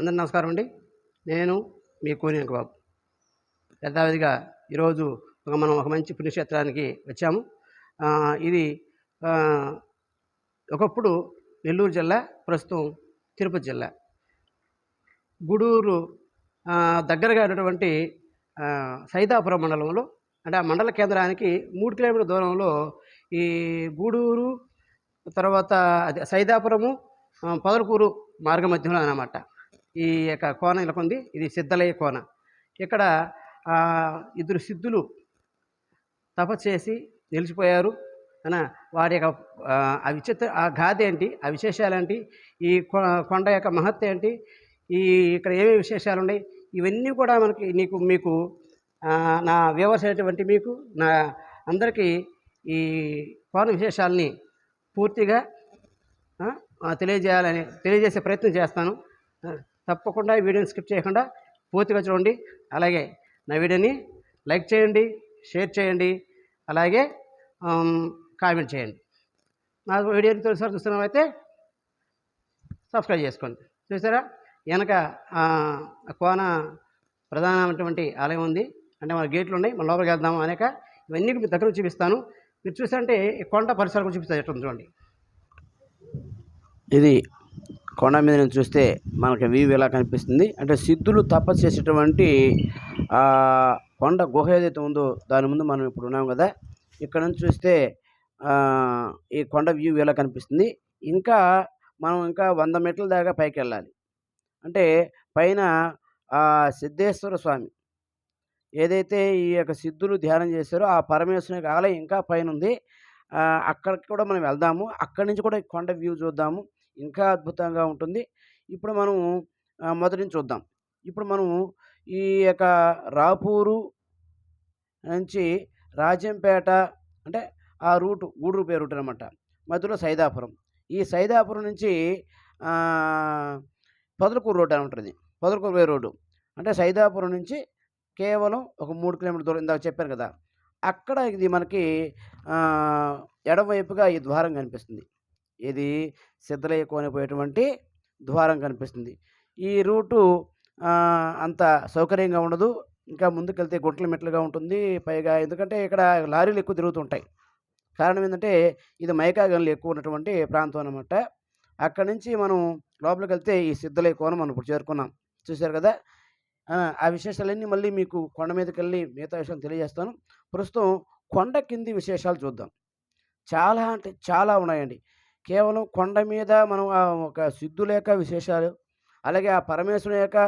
అందరు నమస్కారం అండి. నేను మీ కోనేక బాబు. యథావిధిగా ఈరోజు ఒక మనం ఒక మంచి పుణ్యక్షేత్రానికి వచ్చాము. ఇది ఒకప్పుడు నెల్లూరు జిల్లా ప్రస్తుతం తిరుపతి జిల్లా. గూడూరు దగ్గరగా ఉన్నటువంటి సైదాపురం మండలంలో అంటే ఆ మండల కేంద్రానికి మూడు కిలోమీటర్ల దూరంలో ఈ గూడూరు తర్వాత అది సైదాపురము ఆ, పొదలకూరు మార్గ మధ్యంలో అన్నమాట. ఈ యొక్క కోన ఇలా ఉంది ఇది సిద్ధలయ్య కోన. ఇక్కడ ఇద్దరు సిద్ధులు తపస్సు చేసి నిలిచిపోయారు. అన వారి యొక్క ఆ, విచిత్ర ఆ గాథ ఏంటి ఆ విశేషాలు ఏంటి ఈ కొ- కొండ యొక్క మహత్త ఏంటి ఈ ఇక్కడ ఏమేమి విశేషాలు ఉన్నాయి ఇవన్నీ కూడా మనకి నీకు మీకు నా వ్యూవర్స్ అయినటువంటి మీకు నా అందరికీ ఈ కోన విశేషాలని పూర్తిగా తెలియజేయాలని తెలియజేసే ప్రయత్నం చేస్తాను. తప్పకుండా ఈ వీడియోని స్కిప్ చేయకుండా పూర్తిగా చూడండి. అలాగే నా వీడియోని లైక్ చేయండి షేర్ చేయండి అలాగే కామెంట్ చేయండి. నా వీడియోని తొలిసారి చూస్తున్నామైతే సబ్స్క్రైబ్ చేసుకోండి. చూసారా? వెనక కోన ప్రధానమైనటువంటి ఆలయం ఉంది. అంటే మన గేట్లు ఉన్నాయి మన లోపలికి వెళ్దాము అనేక. ఇవన్నీ మీ దగ్గర చూపిస్తాను. మీరు చూసారంటే కొండ పరిసరాలు కూడా చూపిస్తాను చూడండి. ఇది కొండ మీద నుంచి చూస్తే మనకి వ్యూ ఎలా కనిపిస్తుంది? అంటే సిద్ధులు తపస్సు చేసేటువంటి కొండ గుహ ఏదైతే ఉందో దాని ముందు మనం ఇప్పుడు ఉన్నాం కదా? ఇక్కడ నుంచి చూస్తే ఈ కొండ వ్యూ ఎలా కనిపిస్తుంది? ఇంకా మనం ఇంకా వంద మెట్ల దాకా పైకి వెళ్ళాలి. అంటే పైన సిద్ధేశ్వర స్వామి ఏదైతే ఈ యొక్క సిద్ధులు ధ్యానం చేశారో ఆ పరమేశ్వరుని యొక్క ఆలయం ఇంకా పైన ఉంది. అక్కడికి కూడా మనం వెళ్దాము. అక్కడి నుంచి కూడా కొండ వ్యూ చూద్దాము. ఇంకా అద్భుతంగా ఉంటుంది. ఇప్పుడు మనం మొదటి నుంచి చూద్దాం. ఇప్పుడు మనం ఈ యొక్క రాపూరు నుంచి రాజంపేట అంటే ఆ రూటు గూడూరు పేరు రూట్ అనమాట మధ్యలో సైదాపురం. ఈ సైదాపురం నుంచి పొదలకూరు రోడ్ అని ఉంటుంది. Podalakuru way road. అంటే సైదాపురం నుంచి కేవలం ఒక మూడు కిలోమీటర్ దూరం ఇందాక చెప్పాను కదా. అక్కడ ఇది మనకి ఎడమవైపుగా ఈ ద్వారం కనిపిస్తుంది. ఇది సిద్ధలయ్య కోనిపోయేటువంటి ద్వారం కనిపిస్తుంది. ఈ రూటు అంత సౌకర్యంగా ఉండదు. ఇంకా ముందుకెళ్తే గుంటల మెట్లుగా ఉంటుంది పైగా. ఎందుకంటే ఇక్కడ లారీలు ఎక్కువ తిరుగుతుంటాయి. కారణం ఏంటంటే ఇది మైకాగన్లు ఎక్కువ ఉన్నటువంటి ప్రాంతం అనమాట అక్కడి నుంచి మనం లోపలికి వెళ్తే ఈ సిద్ధలయ్య కోన మనం ఇప్పుడు చేరుకున్నాం. చూశారు కదా? ఆ, ఆ విశేషాలన్నీ మళ్ళీ మీకు కొండ మీదకి వెళ్ళి మిగతా విషయాలు తెలియజేస్తాను. ప్రస్తుతం కొండ కింది విశేషాలు చూద్దాం. చాలా అంటే చాలా ఉన్నాయండి. కేవలం కొండ మీద మనం ఆ ఒక సిద్ధుల యొక్క విశేషాలు అలాగే ఆ పరమేశ్వరుని యొక్క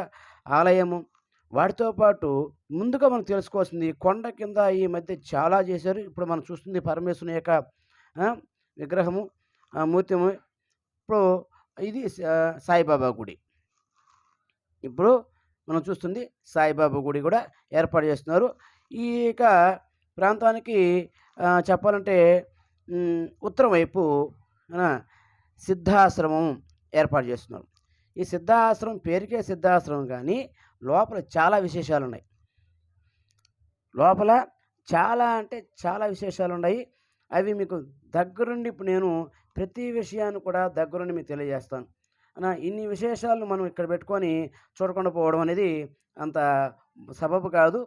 ఆలయము వాటితో పాటు ముందుగా మనం తెలుసుకోవాల్సింది కొండ కింద ఈ మధ్య చాలా చేశారు. ఇప్పుడు మనం చూస్తుంది పరమేశ్వరుని యొక్క విగ్రహము ఆ, మూర్తిము. ఇప్పుడు ఇది సాయిబాబా గుడి. ఇప్పుడు మనం చూస్తుంది సాయిబాబా గుడి కూడా ఏర్పాటు చేస్తున్నారు. ఈ యొక్క ప్రాంతానికి చెప్పాలంటే ఉత్తరం వైపు మన సిద్ధాశ్రమం ఏర్పాటు చేస్తున్నారు. ఈ సిద్ధాశ్రమం పేరుకే సిద్ధాశ్రమం కానీ లోపల చాలా విశేషాలు ఉన్నాయి లోపల చాలా అంటే చాలా విశేషాలు ఉన్నాయి అవి మీకు దగ్గరుండి ఇప్పుడు నేను ప్రతి విషయాన్ని కూడా దగ్గరుండి మీకు తెలియజేస్తాను. ఇన్ని విశేషాలను మనం ఇక్కడ పెట్టుకొని చూడకుండా పోవడం అనేది అంత సబబు కాదు.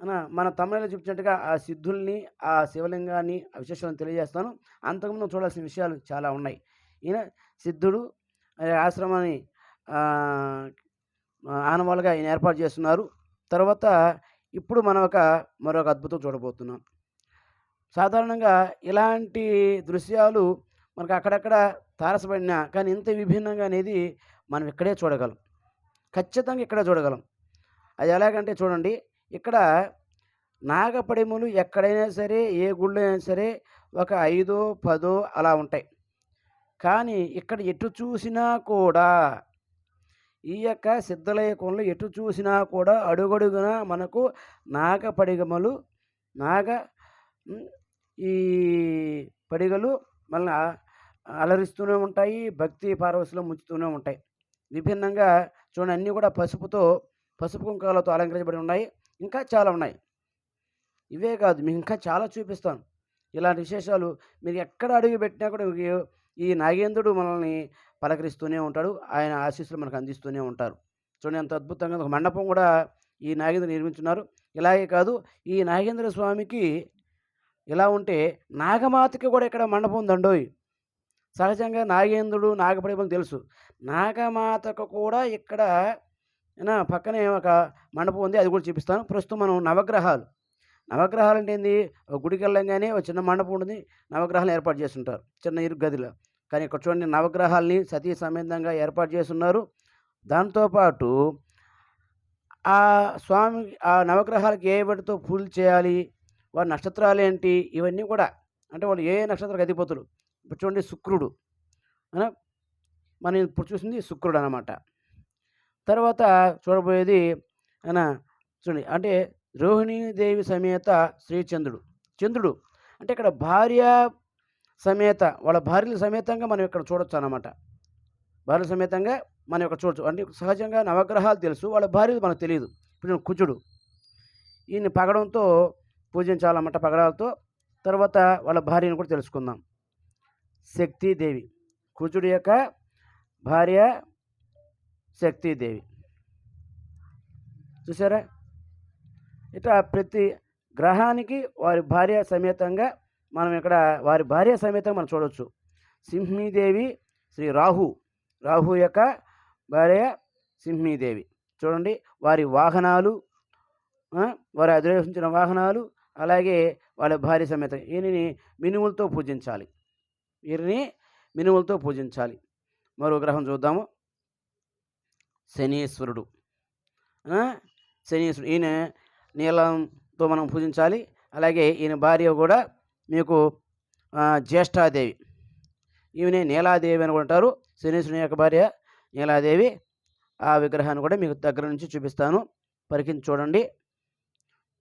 అన్న మన తమిళలో చూపించినట్టుగా ఆ సిద్ధుల్ని ఆ శివలింగాన్ని ఆ విశేషాలను తెలియజేస్తాను. అంతకుముందు చూడాల్సిన విషయాలు చాలా ఉన్నాయి. ఈయన సిద్ధుడు ఆ ఆశ్రమాన్ని ఆనవాళ్ళుగా ఈయన ఏర్పాటు చేస్తున్నారు. తర్వాత ఇప్పుడు మనం ఒక మరొక అద్భుతం చూడబోతున్నాం. సాధారణంగా ఇలాంటి దృశ్యాలు మనకు అక్కడక్కడ తారసపడినా కానీ ఇంత విభిన్నంగా అనేది మనం ఇక్కడే చూడగలం. ఖచ్చితంగా ఇక్కడే చూడగలం. అది ఎలాగంటే చూడండి ఇక్కడ నాగపడిములు ఎక్కడైనా సరే ఏ గుళ్ళో అయినా సరే ఒక ఐదో పదో అలా ఉంటాయి. కానీ ఇక్కడ ఎటు చూసినా కూడా ఈ యొక్క సిద్ధలయ ఎటు చూసినా కూడా అడుగడుగున మనకు నాగపడిగమలు నాగ ఈ పడిగలు మళ్ళీ అలరిస్తూనే ఉంటాయి భక్తి పారవశలో ముంచుతూనే ఉంటాయి. విభిన్నంగా చూడండి అన్నీ కూడా పసుపుతో పసుపు కుంకాలతో అలంకరించబడి ఉన్నాయి. ఇంకా చాలా ఉన్నాయి. ఇవే కాదు. మీకు ఇంకా చాలా చూపిస్తాను ఇలాంటి విశేషాలు మీరు ఎక్కడ అడుగు పెట్టినా కూడా ఈ నాగేంద్రుడు మనల్ని పలకరిస్తూనే ఉంటాడు. ఆయన ఆశీస్సులు మనకు అందిస్తూనే ఉంటారు. చూడండి ఎంత అద్భుతంగా ఒక మండపం కూడా ఈ నాగేంద్రుడు నిర్మించున్నారు. ఇలాగే కాదు ఈ నాగేంద్ర స్వామికి ఇలా ఉంటే నాగమాతకి కూడా ఇక్కడ మండపం ఉందండోయ్ సహజంగా నాగేంద్రుడు నాగపడిమని తెలుసు. నాగమాతకు కూడా ఇక్కడ పక్కనే ఒక మండపం ఉంది. అది కూడా చూపిస్తాను. ప్రస్తుతం మనం నవగ్రహాలు నవగ్రహాలు అంటే ఏంది? ఒక గుడికి వెళ్ళంగానే ఒక చిన్న మండపం ఉంటుంది. నవగ్రహాలు ఏర్పాటు చేస్తుంటారు. చిన్న ఇరు గదిలో. కానీ ఇక్కడ చూడండి నవగ్రహాల్ని సతీ సమేతంగా ఏర్పాటు చేస్తున్నారు. దాంతోపాటు ఆ స్వామి ఆ నవగ్రహాలకు ఏ వాటితో పూజలు చేయాలి? వారి నక్షత్రాలు ఏంటి? ఇవన్నీ కూడా అంటే వాళ్ళు ఏ నక్షత్ర అధిపతులు? ఇప్పుడు చూడండి శుక్రుడు. మనం ఇప్పుడు చూసింది శుక్రుడు అనమాట తర్వాత చూడబోయేది అనా? చూడండి అంటే రోహిణీదేవి సమేత శ్రీచంద్రుడు చంద్రుడు. అంటే ఇక్కడ భార్య సమేత వాళ్ళ భార్యల సమేతంగా మనం ఇక్కడ చూడొచ్చు అనమాట భార్య సమేతంగా మనం ఇక్కడ చూడొచ్చు. అంటే సహజంగా నవగ్రహాలు తెలుసు వాళ్ళ భార్యలు మనకు తెలియదు. ఇప్పుడు కుజుడు. ఈయన పగడంతో పూజించాలన్నమాట పగడాలతో. తర్వాత వాళ్ళ భార్యను కూడా తెలుసుకుందాం. శక్తిదేవి కుజుడు యొక్క భార్య శక్తిదేవి చూసారా ఇట్లా ప్రతి గ్రహానికి వారి భార్య సమేతంగా మనం ఇక్కడ వారి భార్య సమేతంగా మనం చూడవచ్చు సింహీదేవి శ్రీ రాహు రాహు యొక్క భార్య సింహీదేవి. చూడండి వారి వాహనాలు వారు అధిరోహించిన వాహనాలు అలాగే వాళ్ళ భార్య సమేత ఈయనని మినుములతో పూజించాలి. వీరిని మినుములతో పూజించాలి. మరో గ్రహం చూద్దాము. శనీశ్వరుడు. శనీశ్వరుడు. ఈయన నీలంతో మనం పూజించాలి. అలాగే ఈయన భార్య కూడా మీకు జ్యేష్ఠాదేవి. ఈమెనే నీలాదేవి అని అంటారు. శనీశ్వరుని యొక్క భార్య నీలాదేవి. ఆ విగ్రహాన్ని కూడా మీకు దగ్గర నుంచి చూపిస్తాను. పరికించి చూడండి.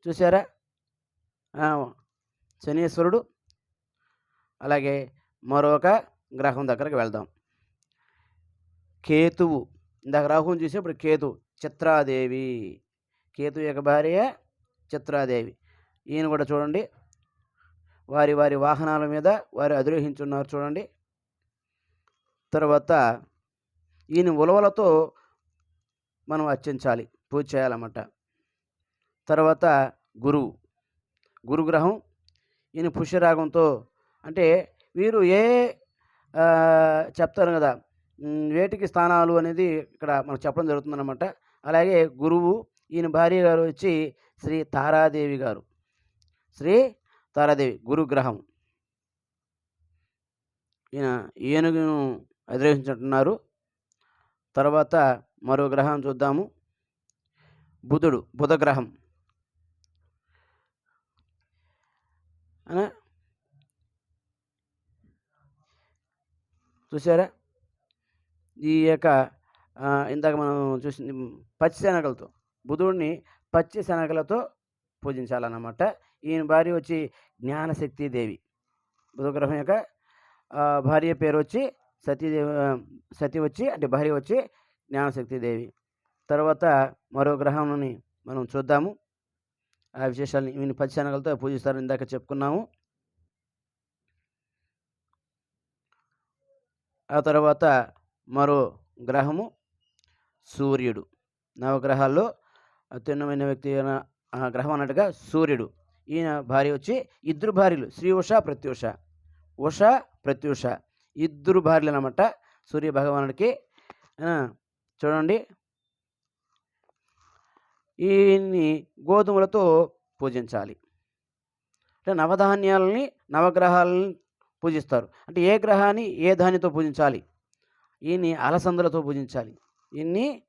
చూసారా శనీశ్వరుడు. అలాగే మరొక గ్రహం దగ్గరకు వెళ్దాం. కేతువు. ఇందాక రాహుని చూసి ఇప్పుడు కేతు చిత్రాదేవి. కేతు యొక్క భార్య చిత్రాదేవి. ఈయన కూడా చూడండి. వారి వారి వాహనాల మీద వారు అధిరోహించున్నారు చూడండి. తర్వాత ఈయన ఉలవలతో మనం అర్చించాలి పూజ చేయాలన్నమాట. తర్వాత గురువు గురుగ్రహం ఈయన పుష్యరాగంతో అంటే వీరు ఏ చెప్తారు కదా వేటికి స్థానాలు అనేది ఇక్కడ మనం చెప్పడం జరుగుతుందన్నమాట. అలాగే గురువు ఈయన భార్య గారు వచ్చి శ్రీ తారాదేవి గారు. శ్రీ తారాదేవి గురుగ్రహం. ఈయన ఏనుగును అధిరోహించుంటున్నారు. తర్వాత మరో గ్రహం చూద్దాము. బుధుడు బుధగ్రహం. అనా? చూసారా ఈ యొక్క ఇందాక మనం చూసింది పచ్చిశనగలతో. పచ్చి శనగలతో బుధుడిని పచ్చి శనగలతో పూజించాలన్నమాట. ఈయన భార్య వచ్చి జ్ఞానశక్తి దేవి. బుధగ్రహం యొక్క భార్య పేరు వచ్చి సతీదేవి సతి వచ్చి అంటే భార్య వచ్చి జ్ఞానశక్తి దేవి. తర్వాత మరో గ్రహంని మనం చూద్దాము. ఆ విశేషాలని ఈయన పచ్చి శనగలతో పూజిస్తారు ఇందాక చెప్పుకున్నాము. ఆ తర్వాత మరో గ్రహము సూర్యుడు. నవగ్రహాల్లో అత్యున్నమైన వ్యక్తి అయిన ఆ గ్రహం అన్నట్టుగా సూర్యుడు. ఈయన భార్య వచ్చి ఇద్దరు భార్యలు శ్రీ ఉష ప్రత్యూష ఉష. ప్రత్యూష ఇద్దరు భార్యలు అనమాట సూర్య భగవానుడికి. చూడండి. ఈయన్ని గోధుమలతో పూజించాలి. అంటే నవధాన్యాలని నవగ్రహాలని పూజిస్తారు. అంటే ఏ గ్రహాన్ని ఏ ధాన్యంతో పూజించాలి? ఈయన్ని అలసందలతో పూజించాలి. ఈయన్ని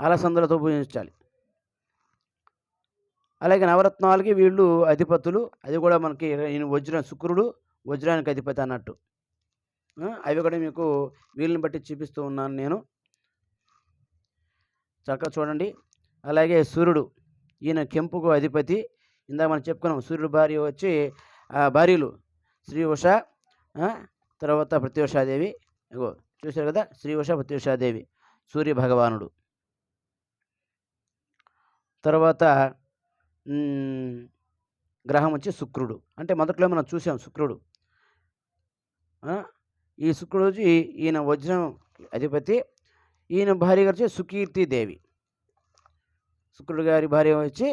అలసందలతో పూజించాలి. అలాగే నవరత్నాలకి వీళ్ళు అధిపతులు. అది కూడా మనకి ఈయన వజ్ర శుక్రుడు వజ్రానికి అధిపతి అన్నట్టు. అవి కూడా మీకు వీళ్ళని బట్టి చూపిస్తూ ఉన్నాను నేను. చక్కగా చూడండి. అలాగే సూర్యుడు ఈయన కెంపుకు అధిపతి. ఇందాక మనం చెప్పుకున్నాం సూర్యుడు భార్య వచ్చి ఆ, భార్యలు శ్రీ ఉష తర్వాత ప్రత్యూషాదేవి ఇగో చూశారు కదా శ్రీ ఉష ప్రత్యూషాదేవి సూర్య భగవానుడు తర్వాత గ్రహం వచ్చి శుక్రుడు. అంటే మొదట్లో మనం చూసాం శుక్రుడు. ఈ శుక్రుడు వచ్చి ఈయన వజ్రం అధిపతి. ఈయన భార్య గారు వచ్చి సుకీర్తి దేవి. శుక్రుడు గారి భార్య వచ్చి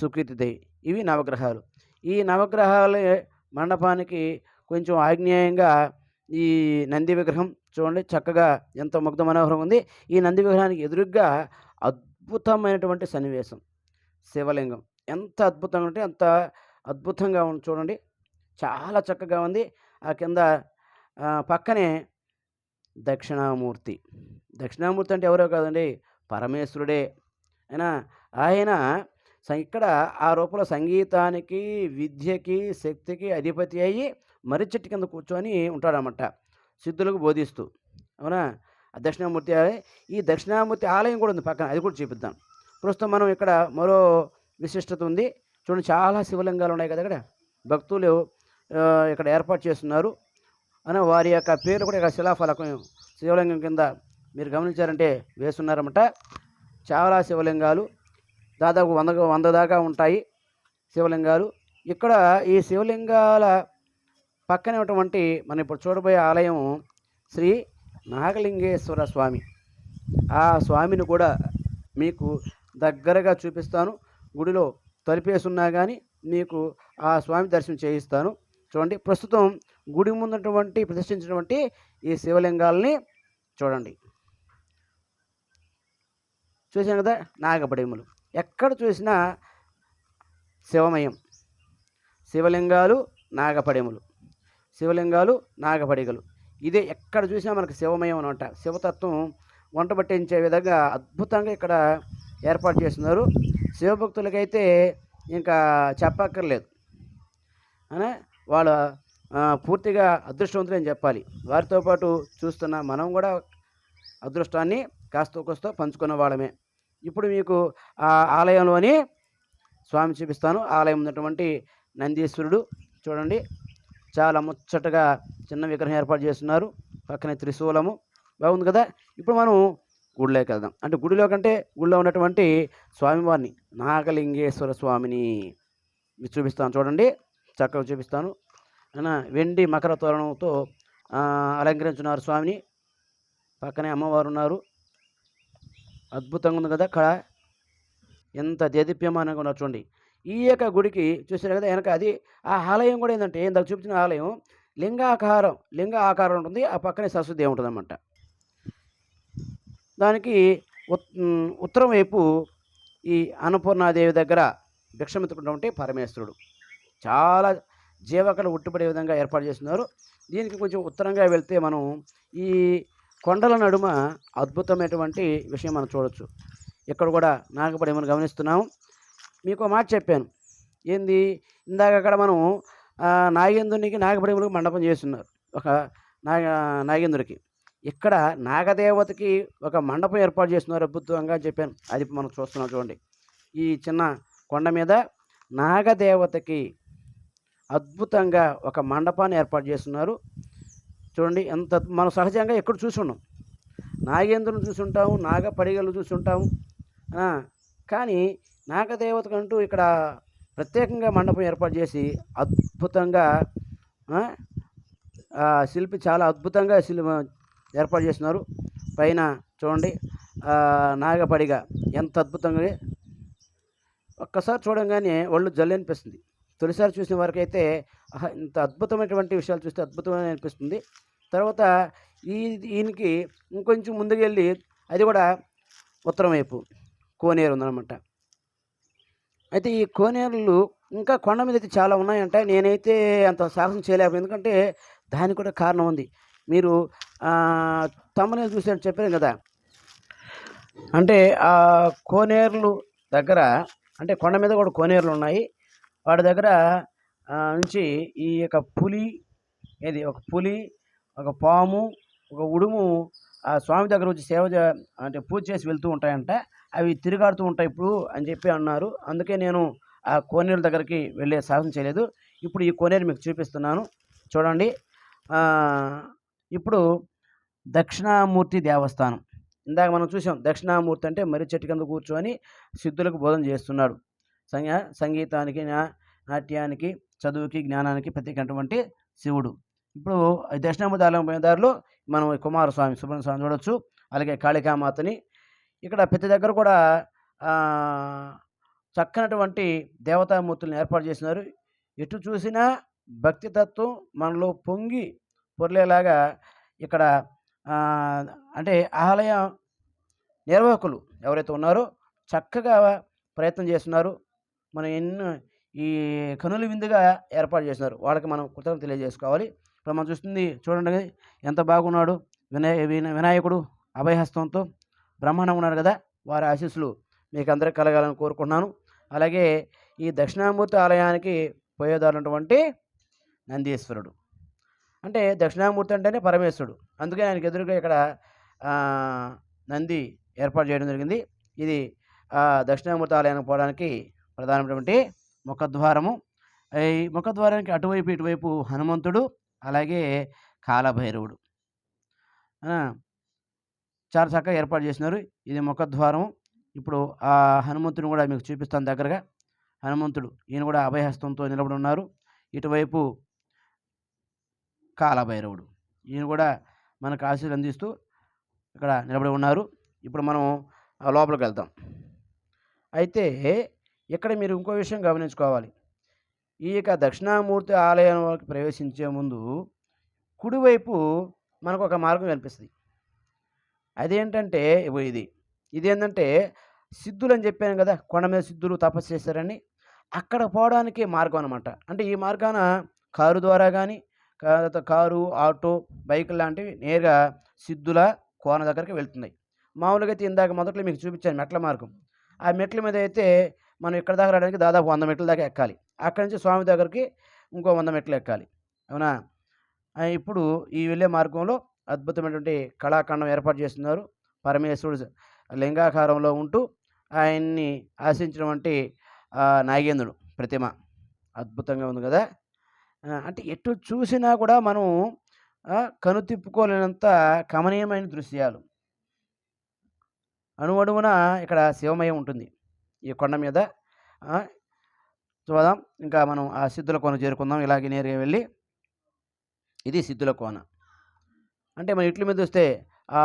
సుకీర్తిదేవి ఇవి నవగ్రహాలు. ఈ నవగ్రహాల మండపానికి కొంచెం ఆగ్నేయంగా ఈ నంది విగ్రహం చూడండి చక్కగా ఎంతో ముగ్ధ మనోహరం ఉంది. ఈ నంది విగ్రహానికి ఎదురుగ్గా అద్భుతమైనటువంటి సన్నివేశం. శివలింగం. ఎంత అద్భుతంగా ఉంటే అంత అద్భుతంగా ఉంది చూడండి. చాలా చక్కగా ఉంది. ఆ కింద పక్కనే దక్షిణామూర్తి. దక్షిణామూర్తి అంటే ఎవరో కాదండి పరమేశ్వరుడే. అయినా ఆయన ఇక్కడ ఆ రూపంలో సంగీతానికి విద్యకి శక్తికి అధిపతి అయ్యి మర్రి చెట్టు కింద కూర్చొని ఉంటాడనమాట సిద్ధులకు బోధిస్తూ. అవునా? ఆ దక్షిణామూర్తి ఆలయం. ఈ దక్షిణామూర్తి ఆలయం కూడా ఉంది పక్కన అది కూడా చూపిద్దాం. ప్రస్తుతం మనం ఇక్కడ మరో విశిష్టత ఉంది. చూడండి చాలా శివలింగాలు ఉన్నాయి కదా ఇక్కడ. భక్తులు ఇక్కడ ఏర్పాటు చేస్తున్నారు. అని వారి యొక్క పేరు కూడా ఇక్కడ శిలాఫలకం శివలింగం కింద మీరు గమనించారంటే వేస్తున్నారన్నమాట. చాలా శివలింగాలు దాదాపు వంద వంద దాకా ఉంటాయి శివలింగాలు. ఇక్కడ ఈ శివలింగాల పక్కనే ఉన్నటువంటి మనం ఇప్పుడు చూడబోయే ఆలయం శ్రీ నాగలింగేశ్వర స్వామి. ఆ స్వామిని కూడా మీకు దగ్గరగా చూపిస్తాను. గుడిలో తలిపేసున్నా కానీ మీకు ఆ స్వామి దర్శనం చేయిస్తాను. చూడండి ప్రస్తుతం గుడి ముందున్నటువంటి ప్రతిష్ఠించినటువంటి ఈ శివలింగాల్ని చూడండి. చూసాను కదా నాగపడిములు ఎక్కడ చూసినా శివమయం. శివలింగాలు నాగపడిములు. శివలింగాలు నాగపడిగలు. ఇదే ఎక్కడ చూసినా మనకు శివమయం అనమాట శివతత్వం వంట పట్టించే విధంగా అద్భుతంగా ఇక్కడ ఏర్పాటు చేస్తున్నారు. శివభక్తులకైతే ఇంకా చెప్పక్కర్లేదు. అనే వాళ్ళ పూర్తిగా పూర్తిగా అదృష్టవంతులని చెప్పాలి. వారితో పాటు చూస్తున్న మనం కూడా అదృష్టాన్ని కాస్త కోస్తో పంచుకున్న వాళ్ళమే. ఇప్పుడు మీకు ఆ ఆలయంలోని స్వామి చూపిస్తాను. ఆలయం ఉన్నటువంటి నందీశ్వరుడు చూడండి. చాలా ముచ్చటగా చిన్న విగ్రహం ఏర్పాటు చేస్తున్నారు. పక్కనే త్రిశూలము. బాగుంది కదా? ఇప్పుడు మనం గుడిలోకి వెళ్దాం అంటే గుడిలో కంటే గుడిలో ఉన్నటువంటి స్వామివారిని నాగలింగేశ్వర స్వామిని చూపిస్తాను. చూడండి చక్కగా చూపిస్తాను. వెండి మకర తోరణంతో అలంకరించున్నారు స్వామిని. పక్కనే అమ్మవారు ఉన్నారు. అద్భుతంగా ఉంది కదా అక్కడ. ఎంత దేదీప్యమానంగా ఉన్నారు చూడండి. ఈ యొక్క గుడికి చూసారు కదా వెనక అది ఆ ఆలయం కూడా ఏంటంటే ఇందాక చూపించిన ఆలయం లింగాకారం లింగ ఆకారం ఉంటుంది. ఆ పక్కనే సరస్వతి ఉంటుంది అనమాట దానికి ఉత్ ఉత్తరం వైపు ఈ అన్నపూర్ణాదేవి దగ్గర భిక్షమెత్తుకున్నటువంటి పరమేశ్వరుడు. చాలా జీవకళ ఉట్టుపడే విధంగా ఏర్పాటు చేస్తున్నారు. దీనికి కొంచెం ఉత్తరంగా వెళ్తే మనం ఈ కొండల నడుమ అద్భుతమైనటువంటి విషయం మనం చూడొచ్చు. ఇక్కడ కూడా నాగపడి మనం గమనిస్తున్నాం. మీకు మాట చెప్పాను. ఏంది? ఇందాక అక్కడ మనం నాగేంద్రునికి నాగపడిములకు మండపం చేస్తున్నారు. ఒక నాగ నాగేంద్రుడికి. ఇక్కడ నాగదేవతకి ఒక మండపం ఏర్పాటు చేస్తున్నారు అద్భుతంగా అని చెప్పాను. అది మనం చూస్తున్నాం చూడండి. ఈ చిన్న కొండ మీద నాగదేవతకి అద్భుతంగా ఒక మండపాన్ని ఏర్పాటు చేస్తున్నారు. చూడండి ఎంత మనం సహజంగా ఎక్కడ చూసున్నాం నాగేంద్రుని చూసుంటాము నాగపడిగలు చూసుంటాము కానీ నాగదేవతకంటూ ఇక్కడ ప్రత్యేకంగా మండపం ఏర్పాటు చేసి అద్భుతంగా ఆ, శిల్పి చాలా అద్భుతంగా శిల్ ఏర్పాటు చేస్తున్నారు. పైన చూడండి నాగపడిగ ఎంత అద్భుతంగా ఒక్కసారి చూడంగానే ఒళ్ళు జల్లి అనిపిస్తుంది. తొలిసారి చూసిన వారికైతే ఇంత అద్భుతమైనటువంటి విషయాలు చూస్తే అద్భుతమైన అనిపిస్తుంది. తర్వాత ఈ ఈయనకి ఇంకొంచెం ముందుకెళ్ళి అది కూడా ఉత్తరం వైపు కోనేరు ఉందన్నమాట. అయితే ఈ కోనేరులు ఇంకా కొండ మీద అయితే చాలా ఉన్నాయంట. నేనైతే అంత సాహసం చేయలేకపోయింది ఎందుకంటే దానికి కూడా కారణం ఉంది. మీరు తమ్మనే చూసాను చెప్పాను కదా. అంటే ఆ కోనేరులు దగ్గర అంటే కొండ మీద కూడా కోనేరులు ఉన్నాయి. వాటి దగ్గర నుంచి ఈ యొక్క పులి ఏది ఒక పులి ఒక పాము ఒక ఉడుము ఆ స్వామి దగ్గర వచ్చి సేవ అంటే పూజ చేసి వెళ్తూ ఉంటాయంట. అవి తిరుగాడుతూ ఉంటాయి ఇప్పుడు అని చెప్పి అన్నారు. అందుకే నేను ఆ కోనేరు దగ్గరికి వెళ్ళే సాహసం చేయలేదు. ఇప్పుడు ఈ కోనేరు మీకు చూపిస్తున్నాను. చూడండి. ఇప్పుడు దక్షిణామూర్తి దేవస్థానం. ఇందాక మనం చూసాం దక్షిణామూర్తి అంటే మర్రి చెట్టు కింద కూర్చొని సిద్ధులకు బోధన చేస్తున్నాడు. సంగ సంగీతానికి నా- నాట్యానికి చదువుకి జ్ఞానానికి ప్రత్యేకమైనటువంటి శివుడు. ఇప్పుడు దక్షిణామూర్తి ఆలయం పోయిన దారిలో మనం కుమారస్వామి సుబ్రహ్మణ్య స్వామి చూడొచ్చు. అలాగే కాళికామాతని. ఇక్కడ ప్రతి దగ్గర కూడా చక్కనటువంటి దేవతామూర్తులను ఏర్పాటు చేసినారు. ఎటు చూసినా భక్తి తత్వం మనలో పొంగి పొర్లేలాగా ఇక్కడ అంటే ఆలయ నిర్వాహకులు ఎవరైతే ఉన్నారో చక్కగా ప్రయత్నం చేస్తున్నారు. మనం ఎన్నో ఈ కనుల విందుగా ఏర్పాటు చేస్తున్నారు. వాళ్ళకి మనం కృతజ్ఞత తెలియజేసుకోవాలి. ఇప్పుడు మనం చూస్తుంది చూడండి ఎంత బాగున్నాడు. వినాయ విన- వినాయకుడు అభయహస్తంతో బ్రహ్మాండం ఉన్నారు కదా. వారి ఆశీస్సులు మీకు అందరికి కలగాలని కోరుకుంటున్నాను. అలాగే ఈ దక్షిణామూర్తి ఆలయానికి పోయేదారున్నటువంటి నందీశ్వరుడు. అంటే దక్షిణామూర్తి అంటేనే పరమేశ్వరుడు. అందుకే ఆయనకు ఎదురుగా ఇక్కడ నంది ఏర్పాటు చేయడం జరిగింది. ఇది దక్షిణామూర్తి ఆలయానికి పోవడానికి ప్రధానమైనటువంటి ముఖద్వారము. ఈ ముఖద్వారానికి అటువైపు ఇటువైపు హనుమంతుడు అలాగే కాలభైరవుడు. చాలా చక్కగా ఏర్పాటు చేసినారు. ఇది ముఖద్వారం ఇప్పుడు ఆ హనుమంతుని కూడా మీకు చూపిస్తాను దగ్గరగా. హనుమంతుడు ఈయన కూడా అభయహస్తంతో నిలబడి ఉన్నారు. ఇటువైపు కాలభైరవుడు. ఈయన కూడా మనకు ఆశీలు అందిస్తూ ఇక్కడ నిలబడి ఉన్నారు. ఇప్పుడు మనం లోపలికి వెళ్తాం అయితే ఇక్కడ మీరు ఇంకో విషయం గమనించుకోవాలి. ఈ యొక్క దక్షిణామూర్తి ఆలయంలోకి ప్రవేశించే ముందు కుడివైపు మనకు ఒక మార్గం కనిపిస్తుంది. అదేంటంటే ఇది. ఇదేంటంటే సిద్ధులు అని చెప్పాను కదా కొండ మీద సిద్ధులు తపస్సు చేశారని అక్కడ పోవడానికి మార్గం అనమాట అంటే ఈ మార్గాన కారు ద్వారా కానీ కారు ఆటో బైక్ లాంటివి నేరుగా సిద్ధుల కోన దగ్గరికి వెళ్తున్నాయి. మామూలుగా అయితే ఇందాక మొదట్లో మీకు చూపించాను మెట్ల మార్గం. ఆ మెట్ల మీద అయితే మనం ఇక్కడ దాకా రావడానికి దాదాపు వంద మెట్ల దాకా ఎక్కాలి. అక్కడి నుంచి స్వామి దగ్గరికి ఇంకో వంద మెట్లు ఎక్కాలి. అవునా? ఇప్పుడు ఈ వెళ్ళే మార్గంలో అద్భుతమైనటువంటి కళాఖండం ఏర్పాటు చేస్తున్నారు. పరమేశ్వరుడు లింగాకారంలో ఉంటూ ఆయన్ని ఆశించిన వంటి నాగేంద్రుడు ప్రతిమ. అద్భుతంగా ఉంది కదా? అంటే ఎటు చూసినా కూడా మనం కను తిప్పుకోలేనంత కమనీయమైన దృశ్యాలు. అణువణువున ఇక్కడ శివమయం ఉంటుంది. ఈ కొండ మీద చూద్దాం. ఇంకా మనం ఆ సిద్ధుల కోన చేరుకుందాం. ఇలాగే నేరుగా వెళ్ళి ఇది సిద్ధుల కోన. అంటే మన ఇట్ల మీద వస్తే ఆ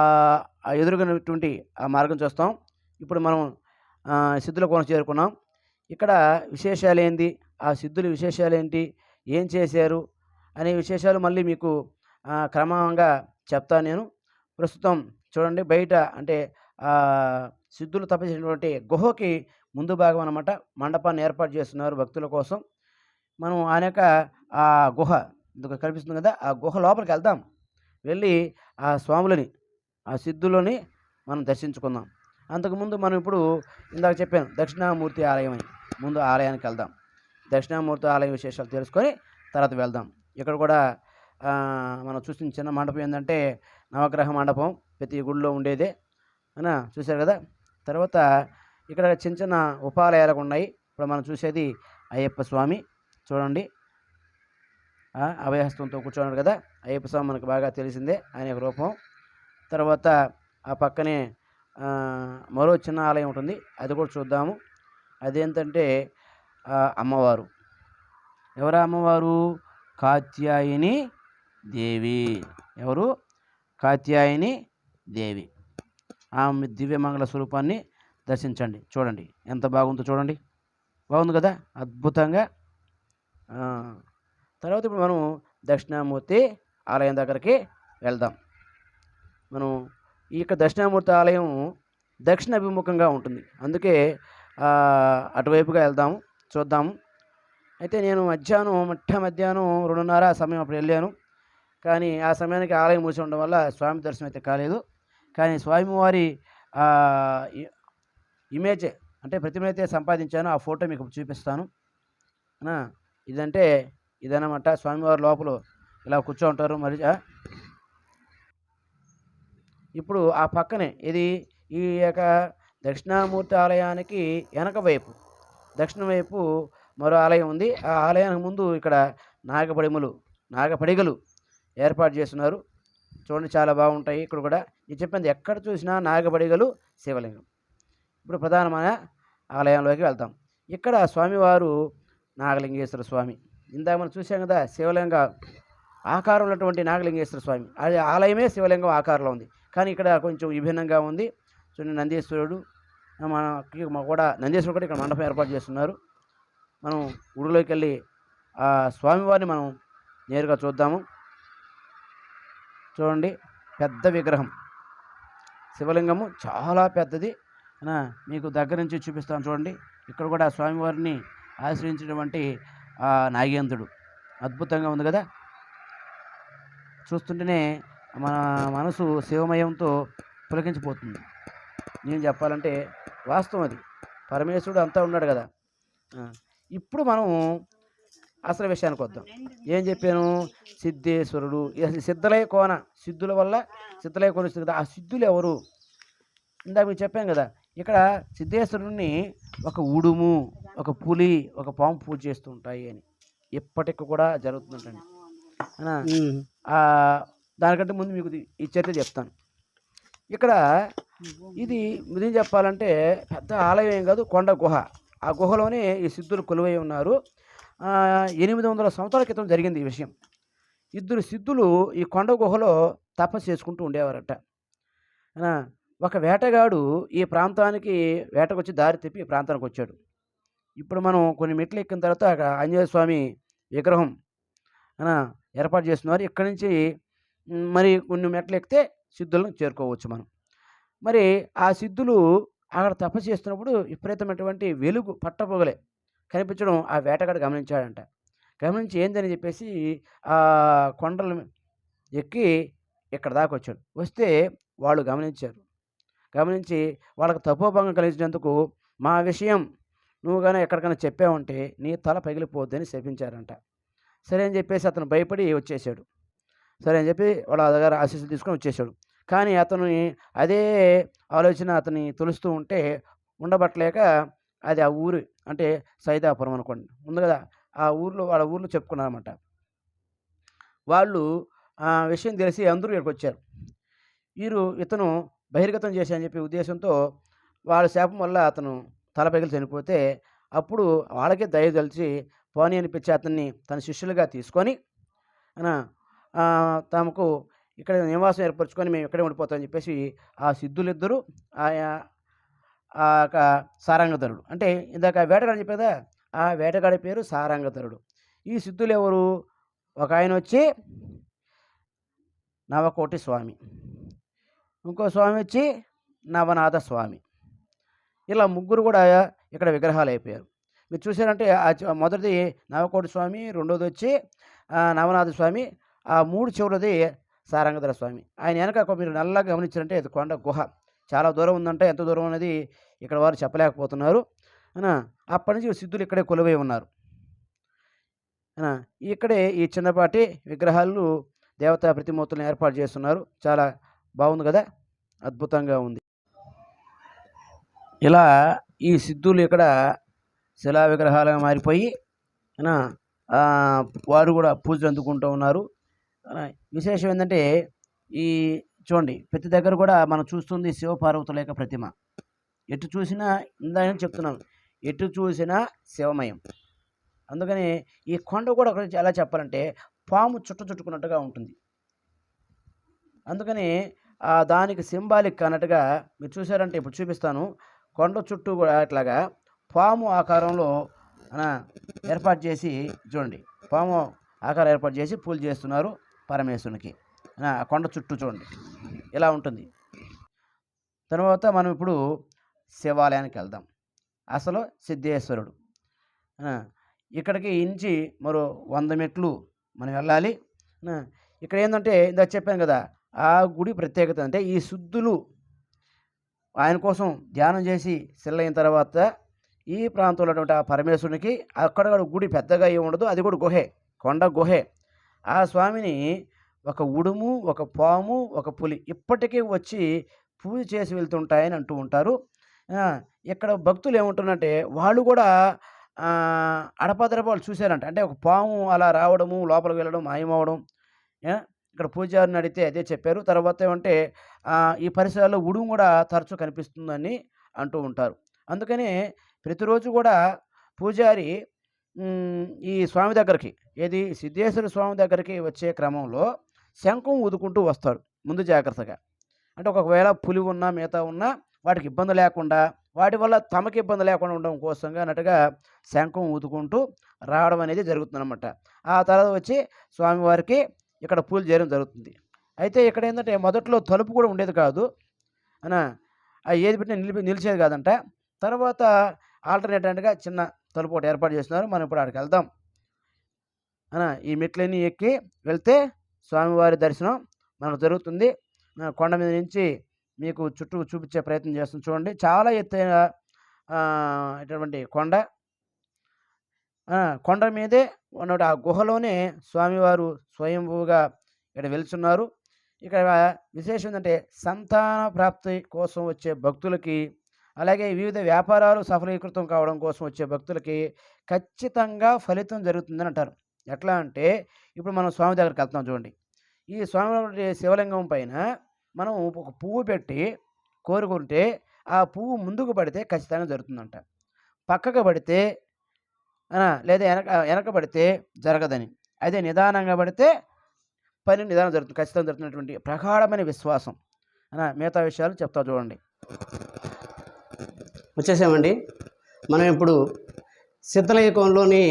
ఆ ఎదురుగానటువంటి ఆ మార్గం చూస్తాం. ఇప్పుడు మనం సిద్ధుల కోన చేరుకున్నాం. ఇక్కడ విశేషాలు ఏంది ఆ సిద్ధుల విశేషాలు ఏంటి ఏం చేశారు? అనే విశేషాలు మళ్ళీ మీకు క్రమంగా చెప్తాను నేను. ప్రస్తుతం చూడండి బయట అంటే సిద్ధులు తప్పించినటువంటి గుహకి ముందు భాగం అనమాట మండపాన్ని ఏర్పాటు చేస్తున్నారు భక్తుల కోసం. మనం ఆయన యొక్క ఆ గుహ ఇందుకు కనిపిస్తుంది కదా ఆ గుహ లోపలికి వెళ్దాం. వెళ్ళి ఆ స్వాములని ఆ సిద్ధులని మనం దర్శించుకుందాం. అంతకుముందు మనం ఇప్పుడు ఇందాక చెప్పాను దక్షిణామూర్తి ఆలయం అని. ముందు ఆలయానికి వెళ్దాం. దక్షిణామూర్తి ఆలయం విశేషాలు తెలుసుకొని తర్వాత వెళ్దాం. ఇక్కడ కూడా మనం చూసిన చిన్న మండపం ఏంటంటే నవగ్రహ మండపం ప్రతి గుడిలో ఉండేదే. అనా? చూశారు కదా? తర్వాత ఇక్కడ చిన్న చిన్న ఉపాలయాలు ఉన్నాయి. ఇప్పుడు మనం చూసేది అయ్యప్ప స్వామి. చూడండి. అభయహస్తంతో కూర్చున్నాడు కదా? అయ్యప్ప స్వామి మనకు బాగా తెలిసిందే ఆయన రూపం. తర్వాత ఆ పక్కనే మరో చిన్న ఆలయం ఉంటుంది. అది కూడా చూద్దాము. అదేంటంటే అమ్మవారు. ఎవరు అమ్మవారు? కాత్యాయిని దేవి. ఎవరు? కాత్యాయిని దేవి. ఆమె దివ్యమంగళ స్వరూపాన్ని దర్శించండి. చూడండి. ఎంత బాగుందో చూడండి. బాగుంది కదా? అద్భుతంగా. తర్వాత ఇప్పుడు మనం దక్షిణామూర్తి ఆలయం దగ్గరికి వెళ్దాం. మనం ఈ యొక్క దక్షిణామూర్తి ఆలయం దక్షిణ అభిముఖంగా ఉంటుంది. అందుకే అటువైపుగా వెళ్దాము. చూద్దాము అయితే నేను మధ్యాహ్నం మట్ట మధ్యాహ్నం రెండున్నర ఆ సమయం అప్పుడు వెళ్ళాను. కానీ ఆ సమయానికి ఆలయం మూసి ఉండడం వల్ల స్వామి దర్శనం అయితే కాలేదు. కానీ స్వామివారి ఇమేజ్ అంటే ప్రతిమైతే సంపాదించాను. ఆ ఫోటో మీకు చూపిస్తాను. ఇదంటే ఇదన్నమాట. స్వామివారి లోపల ఇలా కూర్చోంటారు మరి ఇప్పుడు ఆ పక్కనే ఇది ఈ యొక్క దక్షిణామూర్తి ఆలయానికి వెనక వైపు. దక్షిణ వైపు మరో ఆలయం ఉంది. ఆ ఆలయానికి ముందు ఇక్కడ నాగపడిములు నాగపడిగలు ఏర్పాటు చేస్తున్నారు. చూడండి చాలా బాగుంటాయి ఇక్కడ కూడా. ఇది చెప్పింది ఎక్కడ చూసినా నాగపడిగలు శివలింగం. ఇప్పుడు ప్రధానమైన ఆలయంలోకి వెళ్తాం. ఇక్కడ స్వామివారు నాగలింగేశ్వర స్వామి. ఇందాక మనం చూసాం కదా శివలింగ ఆకారం ఉన్నటువంటి నాగలింగేశ్వర స్వామి. అది ఆలయమే శివలింగం ఆకారంలో ఉంది. కానీ ఇక్కడ కొంచెం విభిన్నంగా ఉంది. చూడండి నందీశ్వరుడు మనకి మా కూడా నందీశ్వరుడు కూడా ఇక్కడ మండపం ఏర్పాటు చేస్తున్నారు. మనం గుడిలోకి వెళ్ళి ఆ స్వామివారిని మనం నేరుగా చూద్దాము. చూడండి పెద్ద విగ్రహం. శివలింగము చాలా పెద్దది. మీకు దగ్గర నుంచి చూపిస్తాను చూడండి. ఇక్కడ కూడా స్వామివారిని ఆశ్రయించినటువంటి ఆ నాగేంద్రుడు. అద్భుతంగా ఉంది కదా? చూస్తుంటేనే మన మనసు శివమయంతో పులకించిపోతుంది. నేను చెప్పాలంటే వాస్తవం అది. పరమేశ్వరుడు అంతా ఉన్నాడు కదా. ఇప్పుడు మనం అసలు విషయానికి వద్దాం. ఏం చెప్పాను? సిద్ధేశ్వరుడు. అసలు సిద్ధలయ కోన సిద్ధుల వల్ల సిద్ధలయ కోన వస్తుంది కదా. ఆ సిద్ధులు ఎవరు? ఇందాక మీకు చెప్పాం కదా. ఇక్కడ సిద్ధేశ్వరుడిని ఒక ఉడుము ఒక పులి ఒక పాము పూజ చేస్తూ ఉంటాయి అని. ఇప్పటికి కూడా జరుగుతుందంటండి. దానికంటే ముందు మీకు ఈ చరిత్ర చెప్తాను. ఇక్కడ ఇది నిజం చెప్పాలంటే పెద్ద ఆలయం ఏం కాదు కొండ గుహ. ఆ గుహలోనే ఈ సిద్ధులు కొలువై ఉన్నారు. ఎనిమిది వందల సంవత్సరాల క్రితం జరిగింది ఈ విషయం. ఇద్దరు సిద్ధులు ఈ కొండ గుహలో తపస్సు చేసుకుంటూ ఉండేవారట. ఒక వేటగాడు ఈ ప్రాంతానికి వేటకు వచ్చి దారి తిప్పి ఈ ప్రాంతానికి వచ్చాడు. ఇప్పుడు మనం కొన్ని మెట్లు ఎక్కిన తర్వాత అక్కడ ఆంజనేయ స్వామి విగ్రహం ఆ, ఏర్పాటు చేస్తున్నారు. ఇక్కడి నుంచి మరి కొన్ని మెట్లు ఎక్కితే సిద్ధులను చేరుకోవచ్చు మనం. మరి ఆ సిద్ధులు అక్కడ తపస్సు చేస్తున్నప్పుడు విపరీతమైనటువంటి వెలుగు పట్టపొగలే కనిపించడం ఆ వేటగాడు గమనించాడంట. గమనించి ఏందని చెప్పేసి ఆ కొండలు ఎక్కి ఇక్కడ దాకా వచ్చాడు. వస్తే వాళ్ళు గమనించారు. గమనించి వాళ్ళకి తపోభంగం కలిగించినందుకు మా విషయం నువ్వు కానీ ఎక్కడికైనా చెప్పావంటే నీ తల పగిలిపోద్దని శపించారంట. సరే అని చెప్పేసి అతను భయపడి వచ్చేసాడు. సరే అని చెప్పి వాళ్ళ దగ్గర ఆశీస్సులు తీసుకొని వచ్చేసాడు. కానీ అతను అదే ఆలోచన అతని తొలుస్తూ ఉంటే ఉండబట్టలేక అది ఆ ఊరు అంటే సైదాపురం అనుకోండి. ఉంది కదా ఆ ఊర్లో వాళ్ళ ఊర్లో చెప్పుకున్నారన్నమాట. వాళ్ళు ఆ విషయం తెలిసి అందరూ ఇక్కడికి వచ్చారు. వీరు ఇతను బహిర్గతం చేశారని చెప్పే ఉద్దేశంతో వాళ్ళ శాపం వల్ల అతను తల పగిలి చనిపోతే అప్పుడు వాళ్ళకే దయ తెలిసి పోనీ అనిపించి అతన్ని తన శిష్యులుగా తీసుకొని తమకు ఇక్కడ నివాసం ఏర్పరచుకొని మేము ఇక్కడే ఉండిపోతామని చెప్పేసి ఆ సిద్ధులిద్దరూ ఆయా ఆ యొక్క సారంగధరుడు. అంటే ఇందాక వేటగాడు చెప్పేదా ఆ వేటగాడి పేరు సారంగధరుడు. ఈ సిద్ధులు ఎవరు ఒక ఆయన వచ్చి నవకోటి స్వామి. ఇంకో స్వామి వచ్చి నవనాథ స్వామి. ఇలా ముగ్గురు కూడా ఇక్కడ విగ్రహాలు అయిపోయారు. మీరు చూసారంటే ఆ మొదటిది నవకోటి స్వామి రెండోది వచ్చి నవనాథ స్వామి. ఆ మూడు చివరిది సారంగధర స్వామి. ఆయన వెనక ఒక మీరు నల్లగా గమనించారంటే ఇది కొండ గుహ. చాలా దూరం ఉందంటే ఎంత దూరం అనేది ఇక్కడ వారు చెప్పలేకపోతున్నారు. అప్పటి నుంచి సిద్ధులు ఇక్కడే కొలువై ఉన్నారు. ఇక్కడే ఈ చిన్నపాటి విగ్రహాలు దేవతా ప్రతిమూర్తులను ఏర్పాటు చేస్తున్నారు. చాలా బాగుంది కదా? అద్భుతంగా ఉంది. ఇలా ఈ సిద్ధులు ఇక్కడ శిలా విగ్రహాలుగా మారిపోయి వారు కూడా పూజలు అందుకుంటూ ఉన్నారు. విశేషం ఏంటంటే ఈ చూడండి ప్రతి దగ్గర కూడా మనం చూస్తుంది శివపార్వతుల యొక్క ప్రతిమ. ఎటు చూసినా ఇందాక చెప్తున్నాను ఎటు చూసినా శివమయం. అందుకని ఈ కొండ కూడా ఒక ఎలా చెప్పాలంటే పాము చుట్ట చుట్టుకున్నట్టుగా ఉంటుంది. అందుకని ఆ దానికి సింబాలిక్ అన్నట్టుగా మీరు చూసారంటే ఇప్పుడు చూపిస్తాను. కొండ చుట్టూ కూడా అట్లాగా పాము ఆకారంలో ఏర్పాటు చేసి చూడండి పాము ఆకారం ఏర్పాటు చేసి పూజ చేస్తున్నారు. పరమేశ్వరునికి. ఆ, కొండ చుట్టూ చూడండి. ఇలా ఉంటుంది? తర్వాత మనం ఇప్పుడు శివాలయానికి వెళ్దాం. అసలు సిద్ధేశ్వరుడు. ఇక్కడికి ఇంచి మరో వంద మెట్లు మనం వెళ్ళాలి. ఇక్కడ ఏంటంటే ఇందాక చెప్పాను కదా ఆ గుడి ప్రత్యేకత అంటే ఈ శుద్ధులు ఆయన కోసం ధ్యానం చేసి సిల్లైన తర్వాత ఈ ప్రాంతంలో ఉన్నటువంటి ఆ పరమేశ్వరునికి అక్కడ గుడి పెద్దగా ఏమి ఉండదు అది కూడా గుహే కొండ గుహే. ఆ స్వామిని ఒక ఉడుము ఒక పాము ఒక పులి ఇప్పటికీ వచ్చి పూజ చేసి వెళ్తుంటాయని అంటూ ఉంటారు. ఇక్కడ భక్తులు ఏమంటున్నారంటే వాళ్ళు కూడా ఆ, అడపాదడప వాళ్ళు చూశారంట. అంటే ఒక పాము అలా రావడము లోపలికి వెళ్ళడం మాయమవడం ఇక్కడ పూజారిని అడిగితే అదే చెప్పారు. తర్వాత ఏమంటే ఈ పరిసరాల్లో ఉడుము కూడా తరచూ కనిపిస్తుందని అంటూ ఉంటారు. అందుకని ప్రతిరోజు కూడా పూజారి ఈ స్వామి దగ్గరికి ఏది? సిద్ధేశ్వర స్వామి దగ్గరికి వచ్చే క్రమంలో శంఖం ఊదుకుంటూ వస్తాడు ముందు జాగ్రత్తగా. అంటే ఒకవేళ పులి ఉన్నా మిగతా ఉన్నా వాటికి ఇబ్బంది లేకుండా వాటి వల్ల తమకి ఇబ్బంది లేకుండా ఉండడం కోసంగా అన్నట్టుగా శంఖం ఊదుకుంటూ రావడం అనేది జరుగుతుందన్నమాట. ఆ తర్వాత వచ్చి స్వామివారికి ఇక్కడ పూలు చేయడం జరుగుతుంది. అయితే ఇక్కడ ఏంటంటే మొదట్లో తలుపు కూడా ఉండేది కాదు. అనా ఆ ఏది పెట్టినా నిలిపి నిలిచేది కాదంట. తర్వాత ఆల్టర్నేటివ్గా చిన్న తలుపు ఒకటి ఏర్పాటు చేస్తున్నారు. మనం ఇప్పుడు అక్కడికి వెళ్దాం. అన్న ఈ మెట్లన్నీ ఎక్కి వెళ్తే స్వామివారి దర్శనం మనకు జరుగుతుంది. కొండ మీద నుంచి మీకు చుట్టూ చూపించే ప్రయత్నం చేస్తుంది చూడండి. చాలా ఎత్తైన ఇటువంటి కొండ. కొండ మీదే ఉన్న ఆ గుహలోనే స్వామివారు స్వయంభూగా ఇక్కడ వెలుచున్నారు ఇక్కడ విశేషం ఏంటంటే సంతాన ప్రాప్తి కోసం వచ్చే భక్తులకి అలాగే వివిధ వ్యాపారాలు సఫలీకృతం కావడం కోసం వచ్చే భక్తులకి ఖచ్చితంగా ఫలితం జరుగుతుందని అంటారు. ఎట్లా అంటే ఇప్పుడు మనం స్వామి దగ్గరికి వెళ్తున్నాం చూడండి. ఈ స్వామి శివలింగం పైన మనం ఒక పువ్వు పెట్టి కోరుకుంటే ఆ పువ్వు ముందుకు పడితే ఖచ్చితంగా జరుగుతుందంట. పక్కకు పడితే లేదా వెనక వెనక పడితే జరగదని. అదే నిదానంగా పడితే పని నిదానం జరుగుతుంది ఖచ్చితంగా జరుగుతున్నటువంటి ప్రగాఢమైన విశ్వాసం. మిగతా విషయాలు చెప్తా చూడండి. వచ్చేసామండి. మనం ఇప్పుడు సిద్ధలయ కోణంలోని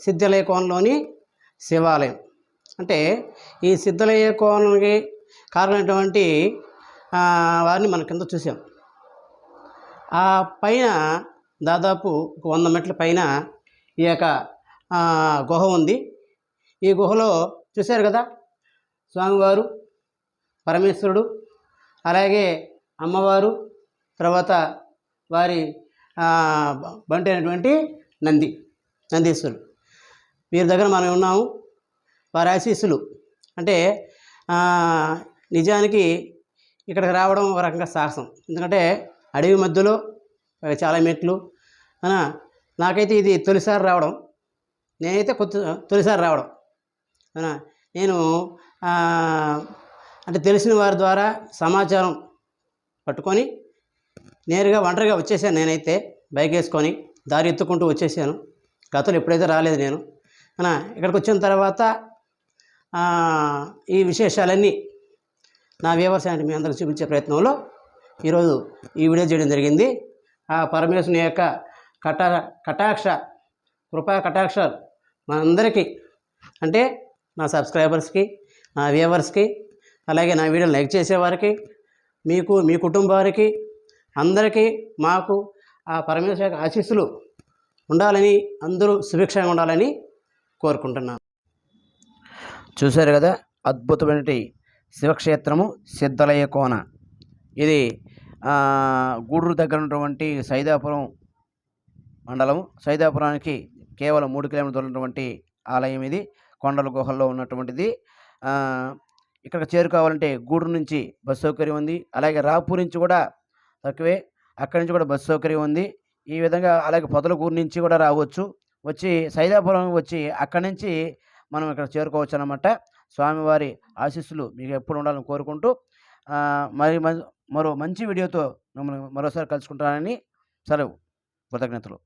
సిద్ధలయ కోణంలోని శివాలయం. అంటే ఈ సిద్ధలయ కోణానికి కారణమైనటువంటి వారిని మన కింద చూసాం. ఆ పైన దాదాపు ఒక వంద మెట్ల పైన ఈ యొక్క గుహ ఉంది. ఈ గుహలో చూశారు కదా స్వామివారు పరమేశ్వరుడు అలాగే అమ్మవారు తర్వాత వారి బంటి అయినటువంటి నంది నందీశ్వరుడు వీరి దగ్గర మనం ఉన్నాము. వారి ఆశీస్సులు. అంటే నిజానికి ఇక్కడికి రావడం ఒక రకంగా సాహసం. ఎందుకంటే అడవి మధ్యలో చాలా మెట్లు. నాకైతే ఇది తొలిసారి రావడం. నేనైతే కొత్త తొలిసారి రావడం. నేను అంటే తెలిసిన వారి ద్వారా సమాచారం పట్టుకొని నేరుగా ఒంటరిగా వచ్చేసాను నేనైతే బైక్ వేసుకొని దారి ఎత్తుకుంటూ వచ్చేసాను. గతంలో ఎప్పుడైతే రాలేదు నేను. ఇక్కడికి వచ్చిన తర్వాత ఈ విశేషాలన్నీ నా వ్యవసాయాన్ని మీ అందరికి చూపించే ప్రయత్నంలో ఈరోజు ఈ వీడియో చేయడం జరిగింది. ఆ పరమేశ్వరుని యొక్క కటా కటాక్ష కృపా కటాక్ష మనందరికీ అంటే నా సబ్స్క్రైబర్స్కి నా వ్యూవర్స్కి అలాగే నా వీడియోని లైక్ చేసేవారికి మీకు మీ కుటుంబానికి అందరికీ మాకు ఆ పరమేశ్వర యొక్క ఆశీస్సులు ఉండాలని అందరూ సుభిక్షంగా ఉండాలని కోరుకుంటున్నాను. చూశారు కదా? అద్భుతమైన శివక్షేత్రము సిద్ధలయ కోన. ఇది గూడూరు దగ్గర ఉన్నటువంటి సైదాపురం మండలం సైదాపురానికి కేవలం మూడు కిలోమీటర్ల దూరం ఉన్నటువంటి ఆలయం ఇది. కొండల గుహల్లో ఉన్నటువంటిది. ఇక్కడ చేరుకోవాలంటే గూడూరు నుంచి బస్సు సౌకర్యం ఉంది. అలాగే రాపూర్ నుంచి కూడా తక్కువే అక్కడి నుంచి కూడా బస్ సౌకర్యం ఉంది. ఈ విధంగా అలాగే పొదలగూరు నుంచి కూడా రావచ్చు. వచ్చి సైదాపురం వచ్చి అక్కడి నుంచి మనం ఇక్కడ చేరుకోవచ్చు అనమాట స్వామివారి ఆశీస్సులు మీకు ఎప్పుడు ఉండాలని కోరుకుంటూ మరి మరో మంచి వీడియోతో మిమ్మల్ని మరోసారి కలుసుకుంటానని సెలవు. కృతజ్ఞతలు.